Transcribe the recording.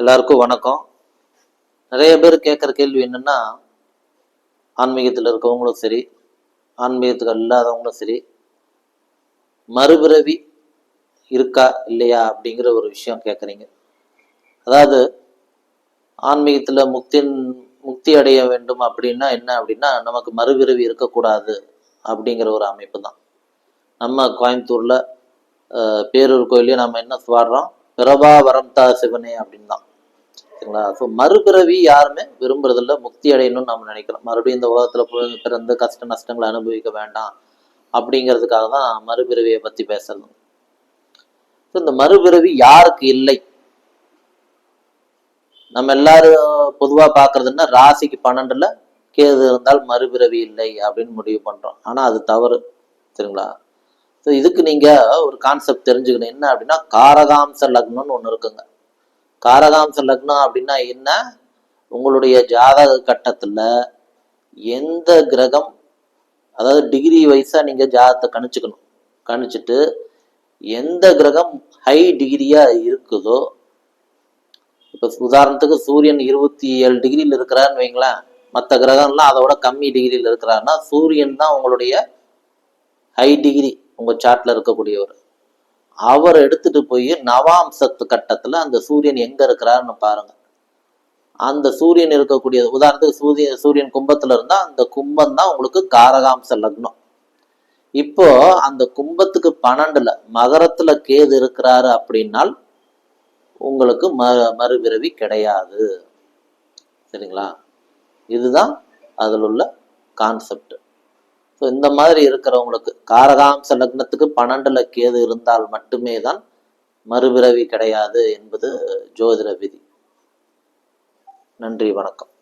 எல்லாருக்கும் வணக்கம். நிறைய பேர் கேட்குற கேள்வி என்னென்னா ஆன்மீகத்தில் இருக்கவங்களும் சரி ஆன்மீகத்துக்கு இல்லாதவங்களும் சரி மறுபிறவி இருக்கா இல்லையா அப்படிங்கிற ஒரு விஷயம் கேட்குறீங்க. அதாவது ஆன்மீகத்தில் முக்தி முக்தி அடைய வேண்டும் அப்படின்னா என்ன அப்படின்னா நமக்கு மறுபிறவி இருக்கக்கூடாது அப்படிங்கிற ஒரு அமைப்பு தான். நம்ம கோயம்புத்தூரில் பேரூர் கோயிலையும் நம்ம என்ன சுவாடுறோம் பிரபாவரம் தா சிவனே அப்படின்னு தான். சரிங்களா ஸோ மறுபிறவி யாருமே விரும்புறதில்ல. முக்தி அடையணும்னு நம்ம நினைக்கிறோம் மறுபடியும் இந்த உலகத்தில் போய் பிறந்து கஷ்ட நஷ்டங்களை அனுபவிக்க வேண்டாம் அப்படிங்கிறதுக்காக தான் மறுபிறவியை பற்றி பேசணும் ஸோ இந்த மறுபிறவி யாருக்கு இல்லை? நம்ம எல்லாரும் பொதுவாக பார்க்கறதுன்னா ராசிக்கு பன்னெண்டுல கேது இருந்தால் மறுபிறவி இல்லை அப்படின்னு முடிவு பண்றோம். ஆனா அது தவறு. சரிங்களா? ஸோ இதுக்கு நீங்க ஒரு கான்செப்ட் தெரிஞ்சுக்கணும். என்ன அப்படின்னா காரகாம்ச லக்னம்னு ஒன்று இருக்குங்க. காரகாம்ச லக்னம் அப்படின்னா என்ன? உங்களுடைய ஜாதக கட்டத்துல எந்த கிரகம் அதாவது டிகிரி வைஸா நீங்க ஜாதகத்தை கணிச்சுக்கணும். கணிச்சிட்டு எந்த கிரகம் ஹை டிகிரியா இருக்குதோ இப்போ உதாரணத்துக்கு சூரியன் இருபத்தி ஏழு டிகிரியில் இருக்கிறான்னு வைங்களேன். மற்ற கிரகம்லாம் அதோட கம்மி டிகிரியில் இருக்கிறாருன்னா சூரியன் தான் உங்களுடைய ஹை டிகிரி உங்க சார்ட்ல இருக்கக்கூடியவர். அவர் எடுத்துட்டு போய் நவாம்சத்து கட்டத்துல அந்த சூரியன் எங்க இருக்கிறாருன்னு பாருங்க. அந்த சூரியன் இருக்கக்கூடிய உதாரணத்துக்கு சூரிய சூரியன் கும்பத்துல இருந்தா அந்த கும்பம் தான் உங்களுக்கு காரகாம்ச லக்னம். இப்போ அந்த கும்பத்துக்கு பன்னெண்டுல மகரத்துல கேது இருக்கிறாரு அப்படின்னால் உங்களுக்கு ம மறுபிறவி கிடையாது. சரிங்களா? இதுதான் அதில் உள்ள கான்செப்ட் ஸோ இந்த மாதிரி இருக்கிறவங்களுக்கு காரகாம்ச லக்னத்துக்கு பன்னெண்டுல கேது இருந்தால் மட்டுமே தான் மறுபிறவி கிடையாது என்பது ஜோதிட விதி. நன்றி வணக்கம்.